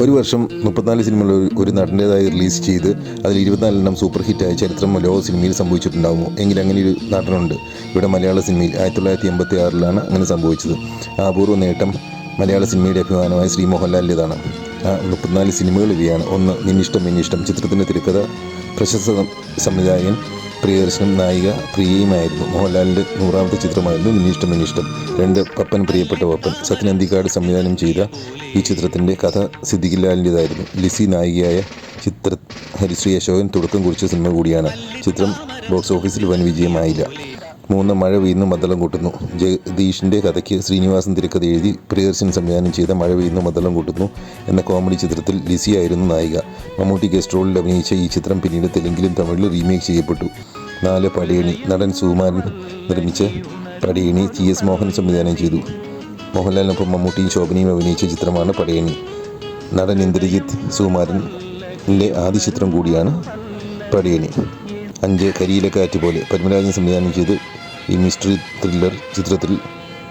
ഒരു വർഷം മുപ്പത്തിനാല് സിനിമകൾ ഒരു- നടന്റെതായി റിലീസ് ചെയ്ത് അതിൽ ഇരുപത്തിനാലെണ്ണം സൂപ്പർ ഹിറ്റായ ചരിത്രം ലോക സിനിമയിൽ സംഭവിച്ചിട്ടുണ്ടാകുമോ എങ്കിൽ അങ്ങനെ ഒരു നടനുണ്ട്. ഇവിടെ മലയാള സിനിമയിൽ ആയിരത്തി തൊള്ളായിരത്തി എൺപത്തി ആറിലാണ് അങ്ങനെ സംഭവിച്ചത്. ആ അപൂർവ നേട്ടം മലയാള സിനിമയുടെ അഭിമാനമായ ശ്രീ മോഹൻലാലിന്റെതാണ് മുപ്പത്തിനാല് സിനിമകൾ ഇവയാണ്. ഒന്ന് നിന്നിഷ്ടം എന്നിഷ്ടം ചിത്രത്തിന്റെ തിരക്കഥ പ്രശസ്ത സംവിധായകൻ പ്രിയദർശനും നായിക പ്രിയയുമായിരുന്നു. മോഹൻലാലിന്റെ നൂറാമത്തെ ചിത്രമായിരുന്നു നിന്നിഷ്ടം എന്നിഷ്ടം രണ്ട് പപ്പൻ പ്രിയപ്പെട്ട പപ്പൻ. സത്യൻ അന്തിക്കാട് സംവിധാനം ചെയ്ത ഈ ചിത്രത്തിന്റെ കഥ സിദ്ദിഖിലാലിന്റെതായിരുന്നു ലിസി നായികയായ ചിത്ര ഹരിശ്രീ അശോകൻ തുടക്കം കുറിച്ച സിനിമ കൂടിയാണ്. ചിത്രം ബോക്സ് ഓഫീസിൽ വൻ വിജയമായില്ല. മൂന്ന് മഴ പെയ്യുന്നു മദ്ദളം കൂട്ടുന്നു. ജഗദീഷിന്റെ കഥയ്ക്ക് ശ്രീനിവാസൻ തിരക്കഥ എഴുതി പ്രിയദർശൻ സംവിധാനം ചെയ്ത മഴ പെയ്യുന്നു മദ്ദളം കൂട്ടുന്നു എന്ന കോമഡി ചിത്രത്തിൽ ലിസിയായിരുന്നു നായിക. മമ്മൂട്ടി ഗസ്റ്റ് റോളിൽ അഭിനയിച്ച ഈ ചിത്രം പിന്നീട് തെലുങ്കിലും തമിഴിലും റീമേക്ക് ചെയ്യപ്പെട്ടു. നാല് പടയണി നടൻ സുകുമാരൻ നിർമ്മിച്ച പടയണി ടി എസ് മോഹൻ സംവിധാനം ചെയ്തു. മോഹൻലാലിനൊപ്പം മമ്മൂട്ടിയും ശോഭനയും അഭിനയിച്ച ചിത്രമാണ് പടയണി. നടൻ ഇന്ദ്രജിത്ത് സുകുമാരന്റെ ആദ്യ ചിത്രം കൂടിയാണ് പടയണി. അഞ്ച് കരിയിലെ കാറ്റ് പോലെ പത്മരാജൻ സംവിധാനം ചെയ്ത് ഈ മിസ്റ്ററി ത്രില്ലർ ചിത്രത്തിൽ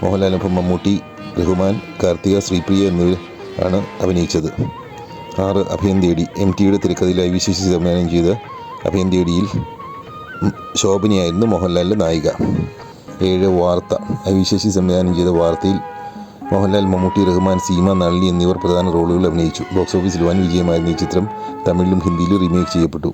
മോഹൻലാലിനൊപ്പം മമ്മൂട്ടി റഹ്മാൻ കാർത്തിക ശ്രീപ്രിയ എന്നിവർ ആണ് അഭിനയിച്ചത്. ആറ് അഭയം തേടി എം ടിയുടെ തിരക്കഥയിലായി വിശേഷിച്ച് സംവിധാനം ചെയ്ത അഭയം തേടിയിൽ ശോഭനയായിരുന്നു മോഹൻലാലിന്റെ നായിക. ഏഴ് വാർത്ത ഐ വിശേഷി സംവിധാനം ചെയ്ത വാർത്തയിൽ മോഹൻലാൽ മമ്മൂട്ടി റഹ്മാൻ സീമ നളിനി എന്നിവർ പ്രധാന റോളുകൾ അഭിനയിച്ചു. ബോക്സ് ഓഫീസിൽ വൻ വിജയമായിരുന്ന ഈ ചിത്രം തമിഴിലും ഹിന്ദിയിലും റീമേക്ക് ചെയ്യപ്പെട്ടു.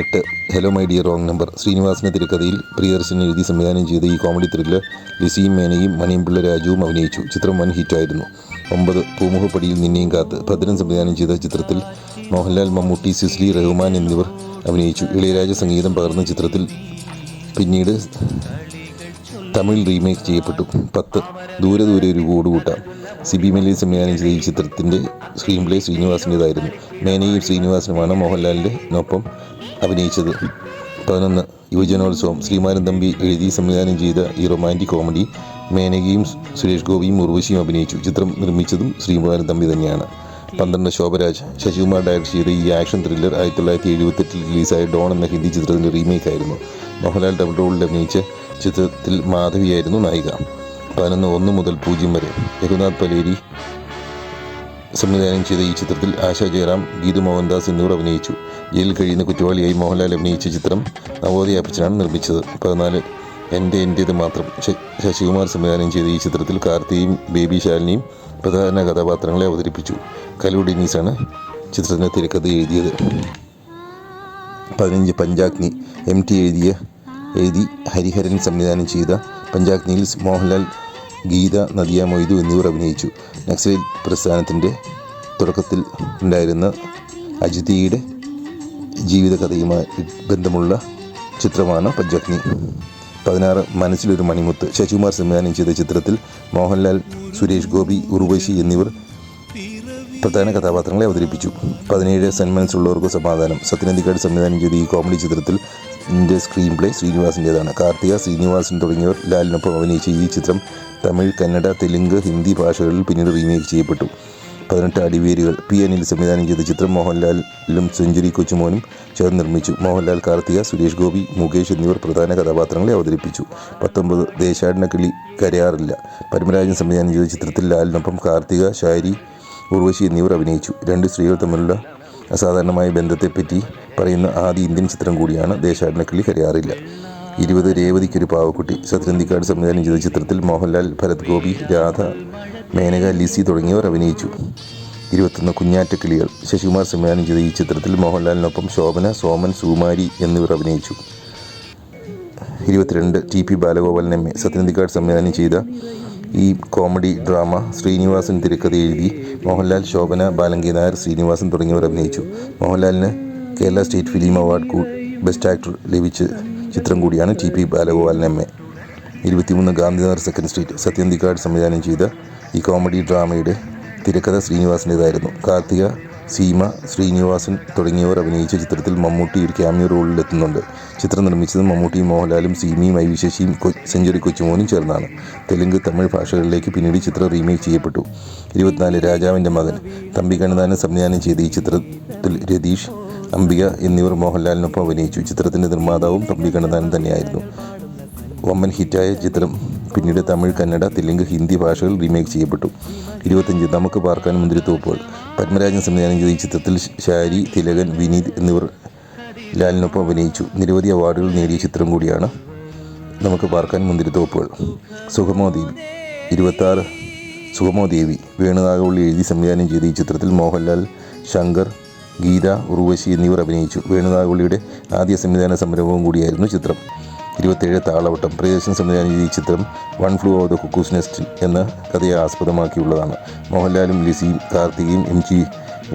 എട്ട് hello my dear wrong number ശ്രീനിവാസിന്റെ തിരക്കഥയിൽ പ്രിയദർശൻ എഴുതി സംവിധാനം ചെയ്ത ഈ കോമഡി ത്രില്ലർ ലിസിയും മേനയും മണിയമ്പിള്ള രാജുവും അഭിനയിച്ചു. ചിത്രം വൻ ഹിറ്റായിരുന്നു. ഒമ്പത് പൂമുഖപ്പടിയിൽ നിന്നെയും കാത്ത് ഭദ്രൻ സംവിധാനം ചെയ്ത ചിത്രത്തിൽ മോഹൻലാൽ മമ്മൂട്ടി സിസ്ലി റഹ്മാൻ എന്നിവർ അഭിനയിച്ചു. ഇളയരാജ സംഗീതം പകർന്ന ചിത്രത്തിൽ പിന്നീട് തമിഴ് റീമേക്ക് ചെയ്യപ്പെട്ടു. പത്ത് ദൂരെ ദൂരെ ഒരു കൂട് സിബി മലി സംവിധാനം ചെയ്ത ഈ ചിത്രത്തിന്റെ സ്ക്രീൻ പ്ലേ ശ്രീനിവാസിന്റെതായിരുന്നു. മേനയും ശ്രീനിവാസനുമാണ് മോഹൻലാലിന്റെ ഒപ്പം അഭിനയിച്ചത്. പതിനൊന്ന് യുവജനോത്സവം. ശ്രീമാരൻ തമ്പി എഴുതി സംവിധാനം ചെയ്ത ഈ റൊമാന്റിക് കോമഡി മേനകയും സുരേഷ് ഗോപിയും ഉർവശിയും അഭിനയിച്ചു. ചിത്രം നിർമ്മിച്ചതും ശ്രീമാരൻ തമ്പി തന്നെയാണ്. പന്ത്രണ്ട് ശോഭരാജ് ശശികുമാർ ഡയറക്ട് ചെയ്ത ഈ ആക്ഷൻ ത്രില്ലർ ആയിരത്തി തൊള്ളായിരത്തി എഴുപത്തെട്ടിൽ റിലീസായ ഡോൺ എന്ന ഹിന്ദി ചിത്രത്തിന്റെ റീമേക്ക് ആയിരുന്നു മോഹൻലാൽ ഡബിൾ റോളിൽ അഭിനയിച്ച ചിത്രത്തിൽ മാധവിയായിരുന്നു നായിക. പതിനൊന്ന് ഒന്ന് മുതൽ പൂജ്യം വരെ. രഘുനാഥ് പലേരി സംവിധാനം ചെയ്ത ഈ ചിത്രത്തിൽ ആശാ ജയറാം ഗീതു മോഹൻദാസ് എന്നിവർ അഭിനയിച്ചു. ജയിലിൽ കഴിയുന്ന കുറ്റവാളിയായി മോഹൻലാൽ അഭിനയിച്ച ചിത്രം നവോദയ അപ്പച്ചനാണ് നിർമ്മിച്ചത്. പതിനാല് എന്റെ എന്റേത് മാത്രം. ശശികുമാർ സംവിധാനം ചെയ്ത ഈ ചിത്രത്തിൽ കാർത്തിയും ബേബി ശാലിനിയും പ്രധാന കഥാപാത്രങ്ങളെ അവതരിപ്പിച്ചു. കലു ഡെന്നീസാണ് ചിത്രത്തിന്റെ തിരക്കഥ എഴുതിയത്. പതിനഞ്ച് പഞ്ചാഗ്നി എം ടി എഴുതിയ എഴുതി ഹരിഹരൻ സംവിധാനം ചെയ്ത പഞ്ചാഗ്നിയിൽ മോഹൻലാൽ ഗീത നദിയ മൊയ്തു എന്നിവർ അഭിനയിച്ചു. നക്സലൈൽ പ്രസ്ഥാനത്തിന്റെ തുടക്കത്തിൽ ഉണ്ടായിരുന്ന അജിതിയുടെ ജീവിതകഥയുമായി ബന്ധമുള്ള ചിത്രമാണ് പഞ്ചാഗ്നി. പതിനാറ് മനസ്സിലൊരു മണിമുത്ത്. ശശികുമാർ സംവിധാനം ചെയ്ത ചിത്രത്തിൽ മോഹൻലാൽ സുരേഷ് ഗോപി ഉർവശി എന്നിവർ പ്രധാന കഥാപാത്രങ്ങളെ അവതരിപ്പിച്ചു. പതിനേഴ് സെൻമൻസ് ഉള്ളവർക്ക് സമാധാനം. സത്യനന്ദിക്കാട് സംവിധാനം ചെയ്ത ഈ കോമഡി ചിത്രത്തിൽ ഇതിന്റെ സ്ക്രീൻ പ്ലേ ശ്രീനിവാസിന്റെതാണ്. കാർത്തിക ശ്രീനിവാസൻ തുടങ്ങിയവർ ലാലിനൊപ്പം അഭിനയിച്ച ഈ ചിത്രം തമിഴ് കന്നഡ തെലുങ്ക് ഹിന്ദി ഭാഷകളിൽ പിന്നീട് റീമേക്ക് ചെയ്യപ്പെട്ടു. പതിനെട്ട് അടിവേരുകൾ പി അനിൽ സംവിധാനം ചെയ്ത ചിത്രം മോഹൻലാലും സെഞ്ചുറി കൊച്ചുമോനും ചേർന്ന് നിർമ്മിച്ചു. മോഹൻലാൽ കാർത്തിക സുരേഷ് ഗോപി മുകേഷ് എന്നിവർ പ്രധാന കഥാപാത്രങ്ങളെ അവതരിപ്പിച്ചു. പത്തൊമ്പത് ദേശാടന കിളി കരയാറില്ല. പരമരാജൻ സംവിധാനം ചെയ്ത ചിത്രത്തിൽ ലാലിനൊപ്പം കാർത്തിക ശാരി ഉർവശി എന്നിവർ അഭിനയിച്ചു. രണ്ട് സ്ത്രീകൾ തമ്മിലുള്ള അസാധാരണമായ ബന്ധത്തെപ്പറ്റി പറയുന്ന ആദ്യ ഇന്ത്യൻ ചിത്രം കൂടിയാണ് ദേശാടനക്കിളി കരയാറില്ല ഇരുപത് രേവതിക്കൊരു പാവക്കുട്ടി സത്യനന്ദിക്കാട് സംവിധാനം ചെയ്ത ചിത്രത്തിൽ മോഹൻലാൽ ഭരത് ഗോപി രാധ മേനക ലിസി തുടങ്ങിയവർ അഭിനയിച്ചു. ഇരുപത്തൊന്ന് കുഞ്ഞാറ്റക്കിളികൾ ശശികുമാർ സംവിധാനം ചെയ്ത ഈ ചിത്രത്തിൽ മോഹൻലാലിനൊപ്പം ശോഭന സോമൻ സുകുമാരി എന്നിവർ അഭിനയിച്ചു. ഇരുപത്തിരണ്ട് T P Balagopalan M A Sathyan Anthikad സംവിധാനം ചെയ്ത ഈ കോമഡി ഡ്രാമ ശ്രീനിവാസൻ തിരക്കഥ എഴുതി മോഹൻലാൽ ശോഭന ബാലങ്കി നായർ ശ്രീനിവാസൻ തുടങ്ങിയവർ അഭിനയിച്ചു. മോഹൻലാലിന് Kerala state film award best actor ലഭിച്ച ചിത്രം കൂടിയാണ് T P Balagopalan M A. ഇരുപത്തിമൂന്ന് ഗാന്ധിനഗർ സെക്കൻഡ് സ്ട്രീറ്റ് സത്യന്തിക്കാട് സംവിധാനം ചെയ്ത ഈ കോമഡി ഡ്രാമയുടെ തിരക്കഥ ശ്രീനിവാസിന്റെതായിരുന്നു. കാർത്തിക സീമ ശ്രീനിവാസൻ തുടങ്ങിയവർ അഭിനയിച്ച ചിത്രത്തിൽ മമ്മൂട്ടി ഒരു ക്യാമിയോ റോളിലെത്തുന്നുണ്ട്. ചിത്രം നിർമ്മിച്ചത് മമ്മൂട്ടിയും മോഹൻലാലും സീമയും ഐ വിശേഷിയും കൊ- സെഞ്ചുറി കൊച്ചുമോനും ചേർന്നാണ്. തെലുങ്ക് തമിഴ് ഭാഷകളിലേക്ക് പിന്നീട് ചിത്രം റീമേക്ക് ചെയ്യപ്പെട്ടു. ഇരുപത്തിനാല് രാജാവിന്റെ മകൻ തമ്പി കണ്ണതാനം സംവിധാനം ചെയ്ത ഈ ചിത്രത്തിൽ രതീഷ് അംബിക എന്നിവർ മോഹൻലാലിനൊപ്പം അഭിനയിച്ചു. ചിത്രത്തിന്റെ നിർമ്മാതാവും തമ്പി കണ്ണതാനം തന്നെയായിരുന്നു. വമ്പൻ ഹിറ്റായ ചിത്രം. പിന്നീട് തമിഴ് കന്നഡ തെലുങ്ക് ഹിന്ദി ഭാഷകൾ റീമേക്ക് ചെയ്യപ്പെട്ടു. ഇരുപത്തഞ്ച് നമുക്ക് പാർക്കാൻ മുന്തിരിത്തോപ്പുകൾ പത്മരാജൻ സംവിധാനം ചെയ്ത ഈ ചിത്രത്തിൽ ഷാരി തിലകൻ വിനീത് എന്നിവർ ലാലിനൊപ്പം അഭിനയിച്ചു. നിരവധി അവാർഡുകൾ നേടിയ ചിത്രം കൂടിയാണ് നമുക്ക് പാർക്കാൻ മുന്തിരിത്തോപ്പുകൾ സുഗമോ ദേവി. ഇരുപത്താറ് സുഗമോ ദേവി. വേണുനാഗവള്ളി എഴുതി സംവിധാനം ചെയ്ത ഈ ചിത്രത്തിൽ മോഹൻലാൽ ശങ്കർ ഗീത ഉർവശി എന്നിവർ അഭിനയിച്ചു. വേണുനാഗുള്ളിയുടെ ആദ്യ സംവിധാന സംരംഭവും കൂടിയായിരുന്നു ചിത്രം. ഇരുപത്തേഴ് താളവട്ടം പ്രിയദർശൻ സംവിധാനം ചെയ്ത ഈ ചിത്രം one flew of the cuckoo's nest എന്ന കഥയെ ആസ്പദമാക്കിയുള്ളതാണ്. മോഹൻലാലും ലിസിയും കാർത്തികയും എം ജി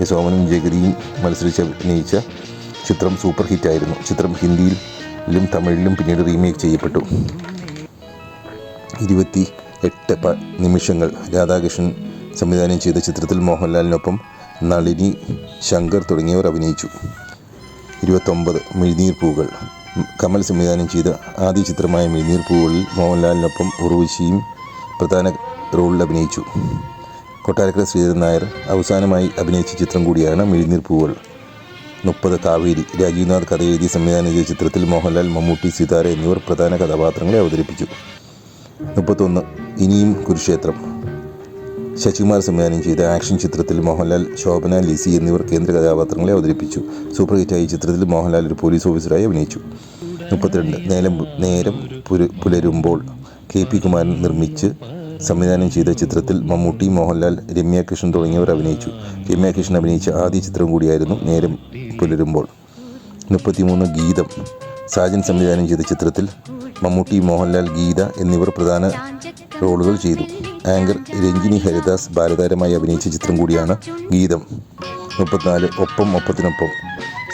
സോമനും ജഗതിയും മത്സരിച്ച് അഭിനയിച്ച ചിത്രം സൂപ്പർ ഹിറ്റായിരുന്നു. ചിത്രം ഹിന്ദിയിലും തമിഴിലും പിന്നീട് റീമേക്ക് ചെയ്യപ്പെട്ടു. ഇരുപത്തി എട്ട് നിമിഷങ്ങൾ രാധാകൃഷ്ണൻ സംവിധാനം ചെയ്ത ചിത്രത്തിൽ മോഹൻലാലിനൊപ്പം നളിനി ശങ്കർ തുടങ്ങിയവർ അഭിനയിച്ചു. ഇരുപത്തൊമ്പത് മിഴിനീർ പൂകൾ കമൽ സംവിധാനം ചെയ്ത ആദ്യ ചിത്രമായ മിഴിനീർ പൂവുകളിൽ മോഹൻലാലിനൊപ്പം ഉർവശിയും പ്രധാന റോളിൽ അഭിനയിച്ചു. കൊട്ടാരക്കര ശ്രീധരൻ നായർ അവസാനമായി അഭിനയിച്ച ചിത്രം കൂടിയാണ് മിഴിനീർ പൂവുകൾ മുപ്പത് കാവേരി രാജീവ്നാഥ് കഥ എഴുതി സംവിധാനം ചെയ്ത ചിത്രത്തിൽ മോഹൻലാൽ മമ്മൂട്ടി സിതാര എന്നിവർ പ്രധാന കഥാപാത്രങ്ങളെ അവതരിപ്പിച്ചു. മുപ്പത്തൊന്ന് ഇനിയും കുരുക്ഷേത്രം. ശശികുമാർ സംവിധാനം ചെയ്ത ആക്ഷൻ ചിത്രത്തിൽ മോഹൻലാൽ ശോഭന ലിസി എന്നിവർ കേന്ദ്ര കഥാപാത്രങ്ങളെ അവതരിപ്പിച്ചു. സൂപ്പർ ഹിറ്റായ ചിത്രത്തിൽ മോഹൻലാൽ ഒരു പോലീസ് ഓഫീസറായി അഭിനയിച്ചു. മുപ്പത്തിരണ്ട് നേരം നേരം പുലരുമ്പോൾ കെ പി കുമാരൻ നിർമ്മിച്ച് സംവിധാനം ചെയ്ത ചിത്രത്തിൽ മമ്മൂട്ടി മോഹൻലാൽ രമ്യ കൃഷ്ണൻ തുടങ്ങിയവർ അഭിനയിച്ചു. രമ്യ കൃഷ്ണൻ അഭിനയിച്ച ആദ്യ ചിത്രം കൂടിയായിരുന്നു നേരം പുലരുമ്പോൾ. മുപ്പത്തിമൂന്ന് ഗീതം. സാജൻ സംവിധാനം ചെയ്ത ചിത്രത്തിൽ മമ്മൂട്ടി മോഹൻലാൽ ഗീത എന്നിവർ പ്രധാന റോളുകൾ ചെയ്തു. ആങ്കർ രഞ്ജിനി ഹരിദാസ് ബാലതാരമായി അഭിനയിച്ച ചിത്രം കൂടിയാണ് ഗീതം. മുപ്പത്തിനാല് ഒപ്പം ഒപ്പത്തിനൊപ്പം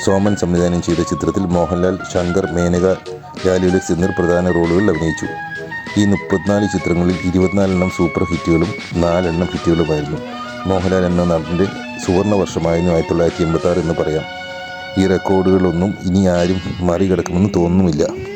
സോമൻ സംവിധാനം ചെയ്ത ചിത്രത്തിൽ മോഹൻലാൽ ശങ്കർ മേനക ലാലുലക്സ് എന്നിവർ പ്രധാന റോളുകളിൽ അഭിനയിച്ചു. ഈ മുപ്പത്തിനാല് ചിത്രങ്ങളിൽ ഇരുപത്തിനാലെണ്ണം സൂപ്പർ ഹിറ്റുകളും നാലെണ്ണം ഹിറ്റുകളുമായിരുന്നു. മോഹൻലാൽ എന്ന നടന്റെ സുവർണ വർഷമായിരുന്നു ആയിരത്തി തൊള്ളായിരത്തി എൺപത്തി എന്ന് പറയാം. ഈ റെക്കോർഡുകളൊന്നും ഇനി ആരും മറികടക്കുമെന്ന് തോന്നുന്നുമില്ല